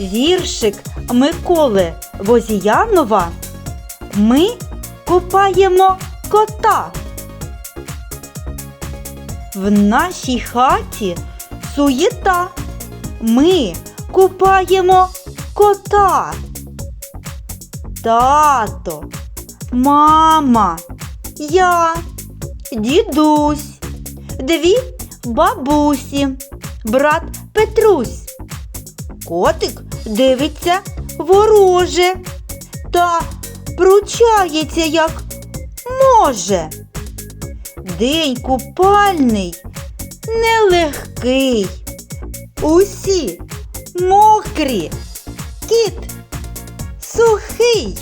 Віршик Миколи Возіянова. Ми купаємо кота. В нашій хаті суєта. Ми купаємо кота. Тато, мама, я, дідусь, дві бабусі, брат Петрусь. Котик дивиться вороже та пручається як може. День купальний нелегкий. Усі мокрі, кіт сухий.